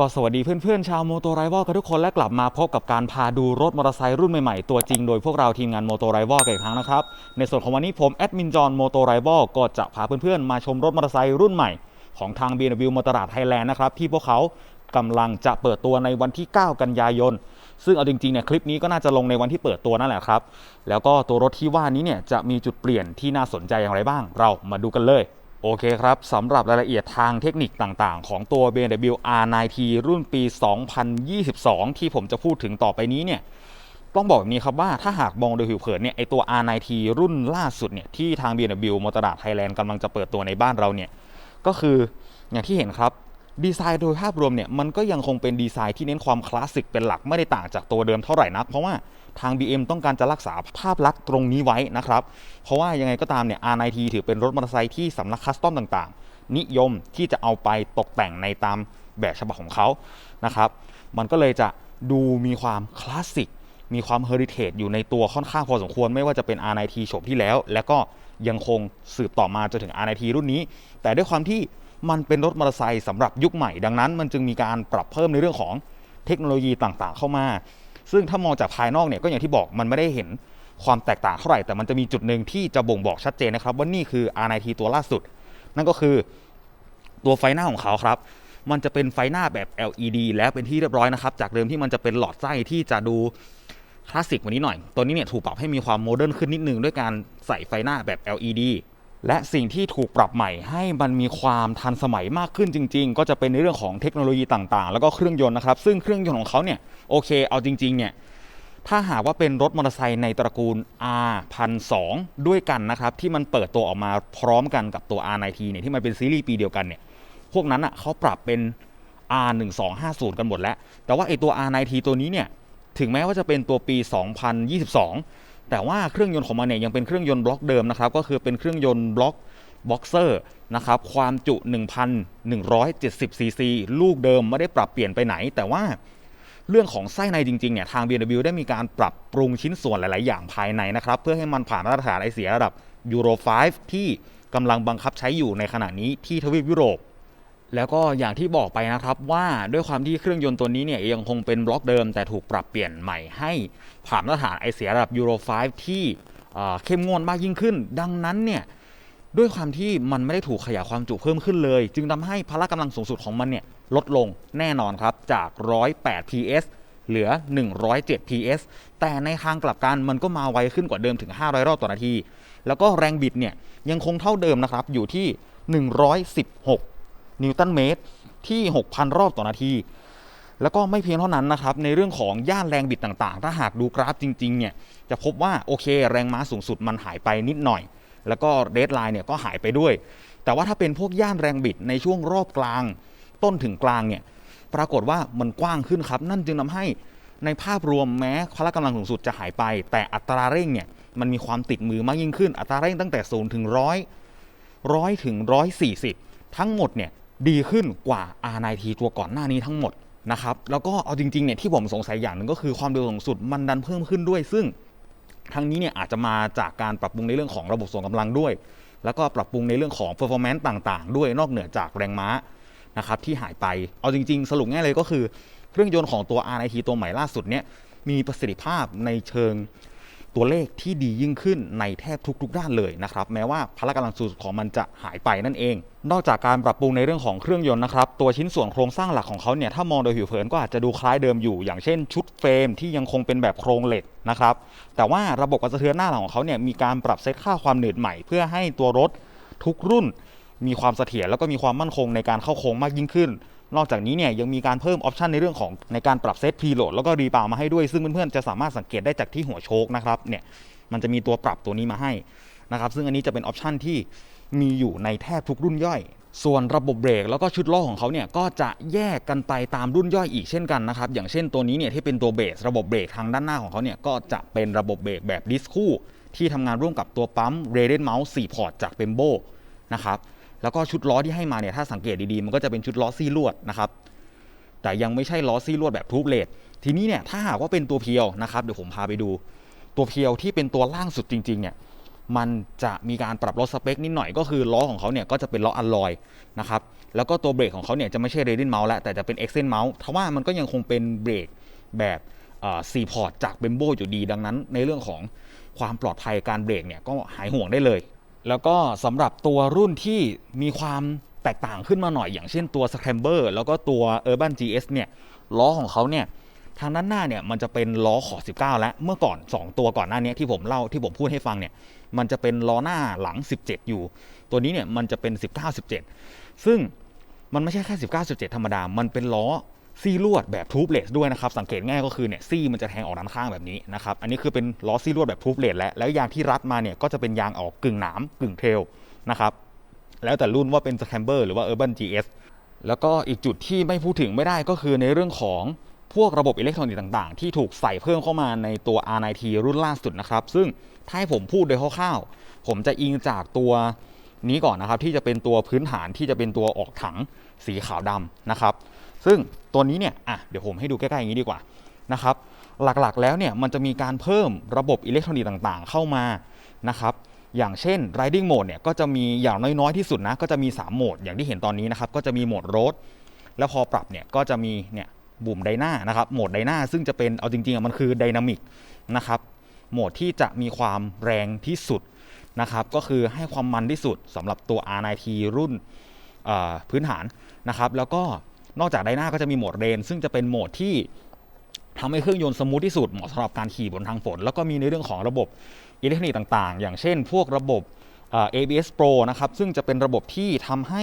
ก็สวัสดีเพื่อนๆ ชาวโมโตไรวอลกันทุกคนและกลับมาพบกับการพาดูรถมอเตอร์ไซค์รุ่นใหม่ๆ ตัวจริงโดยพวกเราทีมงานโมโตไรวอลกันอีกครั้งนะครับ ในส่วนของวันนี้ผมแอดมินจอนโมโตไรวอลก็จะพาเพื่อนๆ มาชมรถมอเตอร์ไซค์รุ่นใหม่ของทาง BMW มอเตอร์ไทยแลนด์นะครับ ที่พวกเขากำลังจะเปิดตัวในวันที่ 9 กันยายน ซึ่งเอาจริงๆเนี่ยคลิปนี้ก็น่าจะลงในวันที่เปิดตัวนั่นแหละครับแล้วก็ตัวรถที่ว่านี้เนี่ยจะมีจุดเปลี่ยนที่น่าสนใจอย่างไรบ้าง เรามาดูกันเลย โอเคครับสำหรับรายละเอียดทางเทคนิคต่างๆ ของตัว BMW R9T รุ่นปี 2022 ที่ผมจะพูดถึงต่อไปนี้เนี่ยต้องบอกแบบนี้ครับว่าถ้าหากมองโดยผิวเผินเนี่ยไอตัว R9T รุ่นล่าสุดเนี่ยที่ทาง BMW มอเตอร์ไทยแลนด์กำลังจะเปิดตัวในบ้านเราเนี่ยก็คืออย่างที่เห็นครับ ดีไซน์โดยภาพรวมเนี่ยมันก็ยังคงเป็นดีไซน์ที่เน้นความคลาสสิกเป็นหลักไม่ได้ต่างจากตัวเดิมเท่าไหร่นัก เพราะว่าทาง BM ต้องการจะรักษาภาพลักษณ์ตรงนี้ไว้นะครับ เพราะว่ายังไงก็ตามเนี่ย R9T ถือเป็นรถมอเตอร์ไซค์ที่สำนักคัสตอมต่างๆ นิยมที่จะเอาไปตกแต่งในตามแบบฉบับของเขานะครับ มันก็เลยจะดูมีความคลาสสิกมีความเฮอริเทจอยู่ในตัวค่อนข้างพอสมควร ไม่ว่าจะเป็น R9T โฉมที่แล้ว และก็ยังคงสืบต่อมาจนถึง R9T รุ่นนี้ แต่ด้วยความที่ มันเป็นรถมอเตอร์ไซค์สำหรับยุคใหม่ดังนั้น มันจึงมีการปรับเพิ่มในเรื่องของเทคโนโลยีต่างๆ เข้ามา ซึ่งถ้ามองจากภายนอกเนี่ยก็อย่างที่บอกมันไม่ได้เห็นความแตกต่างเท่าไหร่ แต่มันจะมีจุดหนึ่งที่จะบ่งบอกชัดเจนนะครับ ว่านี่คือ R9T ตัวล่าสุด นั่นก็คือตัวไฟหน้าของเขาครับ มันจะเป็นไฟหน้าแบบ LED แล้วเป็นที่เรียบร้อยนะครับ จากเดิมที่มันจะเป็นหลอดไส้ที่จะดูคลาสสิกกว่านี้หน่อย ตัวนี้เนี่ยถูกปรับให้มีความโมเดิร์นขึ้นนิดนึงด้วยการใส่ไฟหน้าแบบ LED และสิ่งที่ถูกปรับใหม่ให้มันมีความทันสมัยมากขึ้นจริง ๆ ก็จะเป็นในเรื่องของเทคโนโลยีต่างๆ แล้วก็เครื่องยนต์นะครับ ซึ่งเครื่องยนต์ของเขาเนี่ยโอเค เอาจริง ๆ เนี่ยถ้าหากว่าเป็นรถมอเตอร์ไซค์ในตระกูล R 1 0 0ด้วยกันนะครับ ที่มันเปิดตัวออกมาพร้อมกันกับตัว R9T เนี่ยที่มันเป็นซีรีส์ปีเดียวกันเนี่ยพวกนั้นอะเขาปรับเป็น R 1 2 5 0กันหมดแล้ว แต่ว่าไอตัว R9T ตัวนี้เนี่ยถึงแม้ว่าจะเป็นตัวปี 2022 แต่ว่าเครื่องยนต์ของมันเนี่ยยังเป็นเครื่องยนต์บล็อกเดิมนะครับก็คือเป็นเครื่องยนต์บล็อกบ็อกเซอร์นะครับความจุ 1,170ซีซีลูกเดิมไม่ได้ปรับเปลี่ยนไปไหน แต่ว่าเรื่องของไส้ในจริงๆเนี่ยทาง BMW ได้มีการปรับปรุงชิ้นส่วนหลาย ๆ อย่างภายในนะครับ เพื่อให้มันผ่านมาตรฐานไอเสียระดับยูโร 5 ที่กำลังบังคับใช้อยู่ในขณะนี้ที่ทวีปยุโรป แล้วก็อย่างที่บอกไปนะครับว่าด้วยความที่เครื่องยนต์ตัวนี้เนี่ยยังคงเป็นบล็อกเดิมแต่ถูกปรับเปลี่ยนใหม่ให้ผ่านมาตรฐานไอเสียระดับยูโร5ที่เข้มงวดมากยิ่งขึ้น ดังนั้นเนี่ยด้วยความที่มันไม่ได้ถูกขยายความจุเพิ่มขึ้นเลย จึงทำให้พละกำลังสูงสุดของมันเนี่ยลดลงแน่นอนครับจาก 108 PS เหลือ 107 PS แต่ในทางกลับกันมันก็มาไวขึ้นกว่าเดิมถึง 500 รอบต่อนาที แล้วก็แรงบิดเนี่ยยังคงเท่าเดิมนะครับอยู่ที่ 116 นิวตันเมตรที่ 6,000 รอบต่อนาที แล้วก็ไม่เพียงเท่านั้นนะครับ ในเรื่องของย่านแรงบิดต่างๆ ถ้าหากดูกราฟจริงๆเนี่ยจะพบว่าโอเคแรงม้าสูงสุดมันหายไปนิดหน่อย แล้วก็เดทไลน์เนี่ยก็หายไปด้วย แต่ว่าถ้าเป็นพวกย่านแรงบิดในช่วงรอบกลาง ต้นถึงกลางเนี่ยปรากฏว่ามันกว้างขึ้นครับ นั่นจึงทำให้ในภาพรวมแม้พละกำลังสูงสุดจะหายไป แต่อัตราเร่งเนี่ยมันมีความติดมือมากยิ่งขึ้นอัตราเร่งตั้งแต่0ถึง100 100ถึง140 ทั้งหมดเนี่ย ดีขึ้นกว่า R9T ตัวก่อนหน้านี้ทั้งหมดนะครับแล้วก็เอาจริงๆเนี่ยที่ผมสงสัยอย่างหนึ่งก็คือความเร็วสูงสุดมันดันเพิ่มขึ้นด้วย ซึ่งทั้งนี้เนี่ยอาจจะมาจากการปรับปรุงในเรื่องของระบบส่งกำลังด้วย แล้วก็ปรับปรุงในเรื่องของ performance ต่างๆ ด้วยนอกเหนือจากแรงม้านะครับที่หายไปเอาจริง ๆ สรุปง่ายเลยก็คือ เครื่องยนต์ของตัว R9T ตัวใหม่ล่าสุดเนี่ยมีประสิทธิภาพในเชิง ตัวเลขที่ดียิ่งขึ้นในแทบทุกๆด้านเลยนะครับแม้ว่าพละกำลังสูงสุดของมันจะหายไปนั่นเอง นอกจากการปรับปรุงในเรื่องของเครื่องยนต์นะครับตัวชิ้นส่วนโครงสร้างหลักของเขาเนี่ยถ้ามองโดยผิวเผินก็อาจจะดูคล้ายเดิมอยู่ อย่างเช่นชุดเฟรมที่ยังคงเป็นแบบโครงเหล็กนะครับแต่ว่าระบบการสะเทือนหน้าหลังของเขาเนี่ยมีการปรับเซตค่าความหนืดใหม่เพื่อให้ตัวรถทุกรุ่น มีความเสถียรแล้วก็มีความมั่นคงในการเข้าโค้งมากยิ่งขึ้น นอกจากนี้เนี่ยยังมีการเพิ่มออปชันในเรื่องของในการปรับเซตพีโหลดแล้วก็รีบาวมาให้ด้วย ซึ่งเพื่อนๆจะสามารถสังเกตได้จากที่หัวโชคนะครับเนี่ยมันจะมีตัวปรับตัวนี้มาให้นะครับซึ่งอันนี้จะเป็นออปชันที่มีอยู่ในแทบทุกรุ่นย่อย ส่วนระบบเบรกแล้วก็ชุดล้อของเขาเนี่ยก็จะแยกกันไปตามรุ่นย่อยอีกเช่นกันนะครับอย่างเช่นตัวนี้เนี่ยที่เป็นตัวเบสระบบเบรกทางด้านหน้าของเขาเนี่ยก็จะเป็นระบบเบรกแบบดิสคู่ที่ทำงานร่วมกับตัวปั๊มเรเดนเมาส์4พอร์ตจากเ e มโบนะครับ แล้วก็ชุดล้อที่ให้มาเนี่ยถ้าสังเกตดีๆ มันก็จะเป็นชุดล้อซี่ลวดนะครับ แต่ยังไม่ใช่ล้อซี่ลวดแบบทูบเลดทีนี้เนี่ยถ้าหากว่าเป็นตัวเพียวนะครับเดี๋ยวผมพาไปดู ตัวเพียวที่เป็นตัวล่างสุดจริงๆเนี่ยมันจะมีการปรับลดสเปคนิดหน่อยก็คือล้อของเขาเนี่ยก็จะเป็นล้ออัลลอยนะครับแล้วก็ตัวเบรกของเขาเนี่ยจะไม่ใช่เรดินเมาส์แล้วแต่จะเป็นเอ็กเซนเมาส์ทว่ามันก็ยังคงเป็นเบรกแบบซีพอร์ตจากเบมโบอยู่ดีดังนั้น ในเรื่องของความปลอดภัยการเบรกเนี่ยก็หายห่วงได้เลย แล้วก็สำหรับตัวรุ่นที่มีความแตกต่างขึ้นมาหน่อยอย่างเช่นตัว Scrambler แล้วก็ตัว Urban GS เนี่ยล้อของเขาเนี่ยทางด้านหน้าเนี่ยมันจะเป็นล้อขอบ19 แล้วเมื่อก่อน 2 ตัวก่อนหน้านี้ที่ผมเล่าที่ผมพูดให้ฟังเนี่ยมันจะเป็นล้อหน้าหลัง 17 อยู่ ตัวนี้เนี่ยมันจะเป็น 19 17 ซึ่งมันไม่ใช่แค่ 19 17 ธรรมดา มันเป็นล้อ ซี่ลวดแบบทูบเลสด้วยนะครับ สังเกตง่ายก็คือเนี่ยซี่มันจะแทงออกด้านข้างแบบนี้นะครับ อันนี้คือเป็นล้อซี่ลวดแบบทูบเลสแล้ว แล้วยางที่รัดมาเนี่ยก็จะเป็นยางออกกึ่งหนามกึ่งเทลนะครับ แล้วแต่รุ่นว่าเป็น Scrambler หรือว่า Urban GS แล้วก็อีกจุดที่ไม่พูดถึงไม่ได้ก็คือในเรื่องของพวกระบบอิเล็กทรอนิกส์ต่างๆ ที่ถูกใส่เพิ่มเข้ามาในตัว R9T รุ่นล่าสุดนะครับ ซึ่งถ้าให้ผมพูดโดยคร่าวๆ ผมจะอิงจากตัวนี้ก่อนนะครับ ที่จะเป็นตัวพื้นฐานที่จะเป็นตัวออกถังสีขาวดำนะครับ ซึ่งตัวนี้เนี่ยอะเดี๋ยวผมให้ดูใกล้ๆอย่างนี้ดีกว่านะครับหลักๆแล้วเนี่ยมันจะมีการเพิ่มระบบอิเล็กทรอนิกส์ต่างๆ เข้ามานะครับอย่างเช่น riding mode เนี่ยก็จะมีอย่างน้อยๆที่สุดนะก็จะมี 3 โหมดอย่างที่เห็นตอนนี้นะครับก็จะมีโหมด road แล้วพอปรับเนี่ยก็จะมีเนี่ยบุ่มไดนานะครับโหมดไดนาซึ่งจะเป็นเอาจริงๆอะมันคือไดนามิกนะครับโหมดที่จะมีความแรงที่สุดนะครับก็คือให้ความมันที่สุดสำหรับตัว R9T รุ่นพื้นฐานนะครับแล้วก็ นอกจากไดนาก็จะมีโหมดเรน ซึ่งจะเป็นโหมดที่ทำให้เครื่องยนต์สมูทที่สุดเหมาะสำหรับการขี่บนทางฝน แล้วก็มีในเรื่องของระบบอิเล็กทรอนิกส์ต่างๆ อย่างเช่น พวกระบบ ABS Pro นะครับ ซึ่งจะเป็นระบบที่ทำให้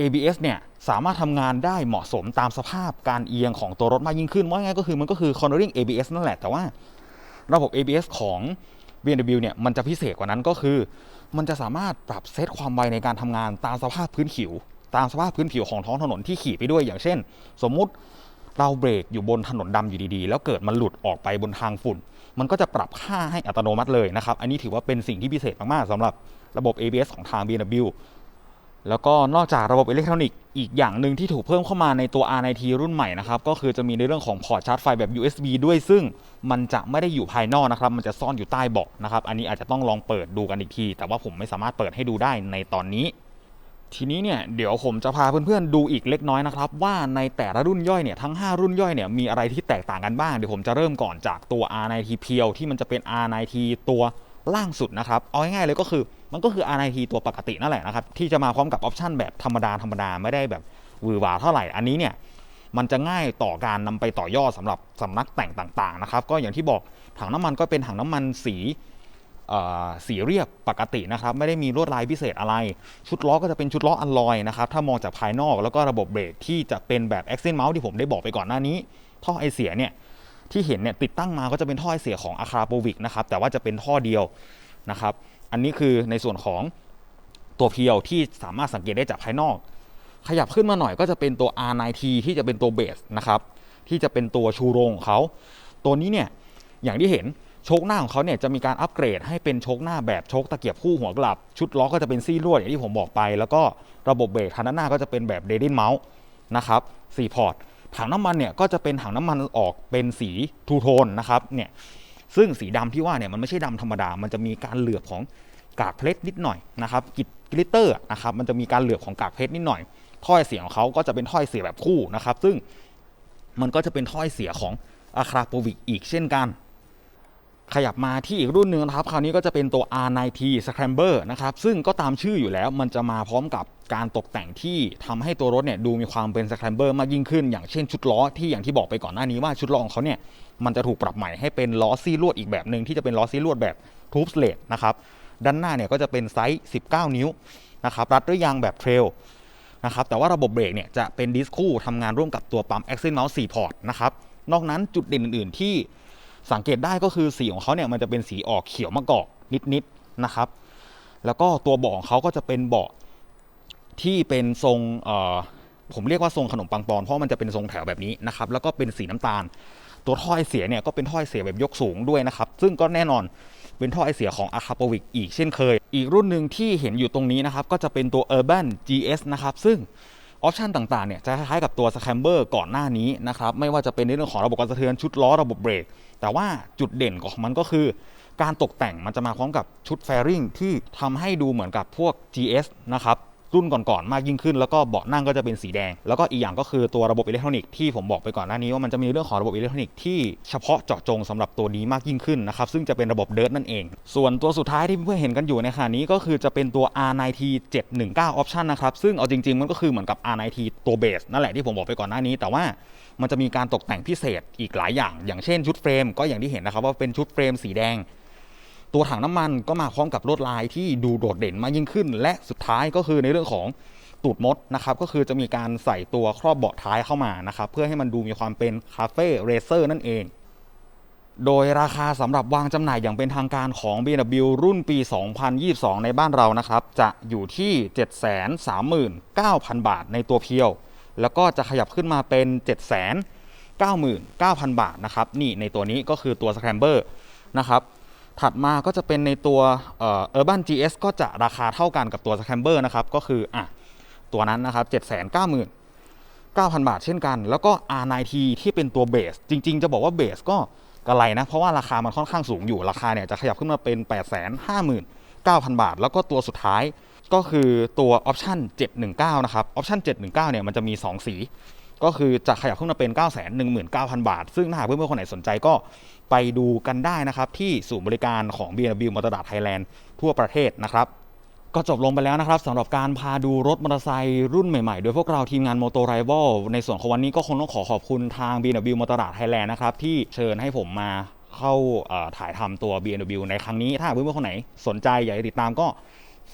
ABS เนี่ยสามารถทำงานได้เหมาะสมตามสภาพการเอียงของตัวรถมากยิ่งขึ้นว่าไงก็คือมันก็คือ cornering ABS นั่นแหละแต่ว่าระบบ ABS ของ BMW เนี่ยมันจะพิเศษกว่านั้นก็คือ มันจะสามารถปรับเซตความไวในการทำงานตามสภาพพื้นผิว ตามสภาพพื้นผิวของท้องถนนที่ขี่ไปด้วยอย่างเช่น สมมุติเราเบรกอยู่บนถนนดำอยู่ดีๆ แล้วเกิดมันหลุดออกไปบนทางฝุ่น มันก็จะปรับค่าให้อัตโนมัติเลยนะครับ อันนี้ถือว่าเป็นสิ่งที่พิเศษมาก ๆสำหรับระบบ ABS ของทาง BMW แล้วก็นอกจากระบบอิเล็กทรอนิกส์อีกอย่างหนึ่งที่ถูกเพิ่มเข้ามาในตัว R9T รุ่นใหม่นะครับ ก็คือจะมีในเรื่องของพอร์ตชาร์จไฟแบบ USB ด้วยซึ่งมันจะไม่ได้อยู่ภายนอกนะครับ มันจะซ่อนอยู่ใต้เบาะนะครับ อันนี้อาจจะต้องลองเปิดดูกันอีกที แต่ว่าผมไม่สามารถเปิดให้ดูได้ในตอนนี้ ทีนี้เนี่ยเดี๋ยวผมจะพาเพื่อนๆดูอีกเล็กน้อยนะครับ ว่าในแต่ละรุ่นย่อยเนี่ยทั้ง 5 รุ่นย่อยเนี่ยมีอะไรที่แตกต่างกันบ้าง เดี๋ยวผมจะเริ่มก่อนจากตัว R9T เพียวที่มันจะเป็น R9T ตัวล่างสุดนะครับ เอาง่ายๆเลยก็คือมันก็คือ R9T ตัวปกตินั่นแหละนะครับที่จะมาพร้อมกับออปชันแบบธรรมดาธรรมดาไม่ได้แบบวือหวาเท่าไหร่อันนี้เนี่ยมันจะง่ายต่อการนำไปต่อยอดสำหรับสำนักแต่งต่างๆนะครับก็อย่างที่บอกถังน้ำมันก็เป็นถังน้ำมันสี สีเรียบปกตินะครับ ไม่ได้มีลวดลายพิเศษอะไร ชุดล้อก็จะเป็นชุดล้ออัลลอยนะครับ ถ้ามองจากภายนอกแล้วก็ระบบเบรกที่จะเป็นแบบ Accent Mount ที่ผมได้บอกไปก่อนหน้านี้ ท่อไอเสียเนี่ยที่เห็นเนี่ยติดตั้งมาก็จะเป็นท่อไอเสียของอาคาโปวิกนะครับ แต่ว่าจะเป็นท่อเดียวนะครับ อันนี้คือในส่วนของตัวเพียวที่สามารถสังเกตได้จากภายนอก ขยับขึ้นมาหน่อยก็จะเป็นตัว R9T ที่จะเป็นตัวเบสนะครับที่จะเป็นตัวชูโรงของเขาตัวนี้เนี่ยอย่างที่เห็น โชคหน้าของเขาเนี่ยจะมีการอัปเกรดให้เป็นโชคหน้าแบบโชคตะเกียบคู่หัวกลับ ชุดล้อก็จะเป็นซี่ลวดอย่างที่ผมบอกไป แล้วก็ระบบเบรกทางด้านหน้าก็จะเป็นแบบเดดินเมาส์นะครับสี่พอร์ตถังน้ำมันเนี่ยก็จะเป็นถังน้ำมันออกเป็นสีทูโทนนะครับเนี่ยซึ่งสีดำที่ว่าเนี่ยมันไม่ใช่ดำธรรมดา มันจะมีการเหลือบของกากเพชรนิดหน่อยนะครับกิดกลิตเตอร์นะครับมันจะมีการเหลือบของกากเพชรนิดหน่อย ถ้อยเสียงของเขาก็จะเป็นถ้อยเสียแบบคู่นะครับ ซึ่งมันก็จะเป็นถ้อยเสียของอะคราโปวิกอีกเช่นกัน ขยับมาที่อีกรุ่นหนึ่งนะครับ คราวนี้ก็จะเป็นตัว R9T Scrambler นะครับ ซึ่งก็ตามชื่ออยู่แล้วมันจะมาพร้อมกับการตกแต่งที่ทำให้ตัวรถเนี่ยดูมีความเป็น Scrambler มากยิ่งขึ้น อย่างเช่นชุดล้อที่อย่างที่บอกไปก่อนหน้านี้ว่าชุดล้อของเขาเนี่ยมันจะถูกปรับใหม่ให้เป็นล้อซี่ลวดอีกแบบหนึ่งที่จะเป็นล้อซี่ลวดแบบทูบสเลดนะครับด้านหน้าเนี่ยก็จะเป็นไซส์ 19 นิ้วนะครับรัดด้วยยางแบบเทรลนะครับแต่ว่าระบบเบรกเนี่ยจะเป็นดิสคู่ทำงานร่วมกับตัวปั๊ม Accent Mouse 4พอร์ตนะครับนอกนั้นจุดเด่นอื่น ๆ ที่ สังเกตได้ก็คือสีของเขาเนี่ยมันจะเป็นสีออกเขียวมะกอกนิดๆนะครับ แล้วก็ตัวเบาะของเขาก็จะเป็นเบาะที่เป็นทรงผมเรียกว่าทรงขนมปังปอนเพราะมันจะเป็นทรงแถวแบบนี้นะครับ แล้วก็เป็นสีน้ำตาล ตัวท่อไอเสียเนี่ยก็เป็นท่อไอเสียแบบยกสูงด้วยนะครับ ซึ่งก็แน่นอนเป็นท่อไอเสียของ a c a p o v i c อีกเช่นเคย อีกรุ่นหนึ่งที่เห็นอยู่ตรงนี้นะครับ ก็จะเป็นตัว Urban GS นะครับ ซึ่ง ออปชันต่างๆเนี่ยจะคล้ายๆกับตัว Scrambler ก่อนหน้านี้นะครับไม่ว่าจะเป็นในเรื่องของระบบการสะเทือนชุดล้อระบบเบรก แต่ว่าจุดเด่นของมันก็คือ การตกแต่งมันจะมาพร้อมกับชุดแฟริงที่ทำให้ดูเหมือนกับพวก GS นะครับ รุ่นก่อนๆมากยิ่งขึ้น แล้วก็เบาะนั่งก็จะเป็นสีแดง แล้วก็อีกอย่างก็คือตัวระบบอิเล็กทรอนิกส์ที่ผมบอกไปก่อนหน้านี้ว่ามันจะมีเรื่องของระบบอิเล็กทรอนิกส์ที่เฉพาะเจาะจงสำหรับตัวนี้มากยิ่งขึ้นนะครับซึ่งจะเป็นระบบเดิร์นั่นเอง ส่วนตัวสุดท้ายที่เพื่อนๆเห็นกันอยู่ในขณะนี้ก็คือจะเป็นตัว R9T 719 Option นะครับซึ่งเอาจริงๆ มันก็คือเหมือนกับ R9T ตัวเบสนั่นแหละที่ผมบอกไปก่อนหน้านี้ แต่ว่ามันจะมีการตกแต่งพิเศษอีกหลายอย่าง อย่างเช่นชุดเฟรมก็อย่างที่เห็นนะครับว่าเป็นชุดเฟรมสีแดง ตัวถังน้ำมันก็มาพร้อมกับลวดลายที่ดูโดดเด่นมากยิ่งขึ้น และสุดท้ายก็คือในเรื่องของตูดมดนะครับก็คือจะมีการใส่ตัวครอบเบาะท้ายเข้ามานะครับเพื่อให้มันดูมีความเป็นคาเฟ่เรเซอร์นั่นเอง โดยราคาสำหรับวางจำหน่ายอย่างเป็นทางการของ BMW รุ่นปี 2022 ในบ้านเรานะครับ จะอยู่ที่ 739,000 บาทในตัวเพียว แล้วก็จะขยับขึ้นมาเป็น 799,000 บาทนะครับนี่ในตัวนี้ก็คือตัว Scrambler นะครับ ถัดมาก็จะเป็นในตัวเอ่อ Urban GS ก็จะราคาเท่ากันกับตัว Scamber นะครับ ก็คืออะตัวนั้นนะครับ790,000 9,000 บาทเช่นกัน แล้วก็ R9T ที่เป็นตัวเบส จริง ๆ จะบอกว่าเบสก็กระไรนะ เพราะว่าราคามันค่อนข้างสูงอยู่ ราคาเนี่ยจะขยับขึ้นมาเป็น 859,000 บาท แล้วก็ตัวสุดท้ายก็คือตัวออปชั่น719 นะครับ ออปชั่น719 เนี่ยมันจะมี 2 สี ก็คือจะขยับขึ้นมาเป็น 919,000 บาท ซึ่งถ้าหากเพื่อนๆคนไหนสนใจก็ไปดูกันได้นะครับ ที่ศูนย์บริการของ BMW m o t o r ไทยแลนด์ทั่วประเทศนะครับก็จบลงไปแล้วนะครับสำหรับการพาดูรถมอเตอร์ไซค์รุ่นใหม่ๆ โดยพวกเราทีมงาน Moto Rival ในส่วนของวันนี้ก็คงต้องขอขอบคุณทาง BMW m o t o r ไทยแลนด์นะครับที่เชิญให้ผมมาเข้าถ่ายทำตัว BMW ในครั้งนี้ ถ้าหากเพื่อนๆคนไหนสนใจอยากติดตามก็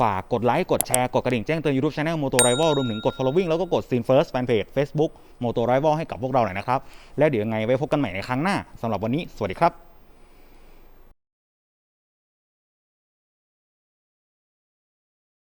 ฝากกดไลค์กดแชร์กดกระดิ่งแจ้งเตือน YouTube Channel Moto Rival รวมถึงกด following แล้วก็กด Scene First Fanpage Facebook Moto Rival ให้กับพวกเราหน่อยนะครับ และเดี๋ยวยังไงไว้พบกันใหม่ในครั้งหน้าสำหรับวันนี้สวัสดีครับ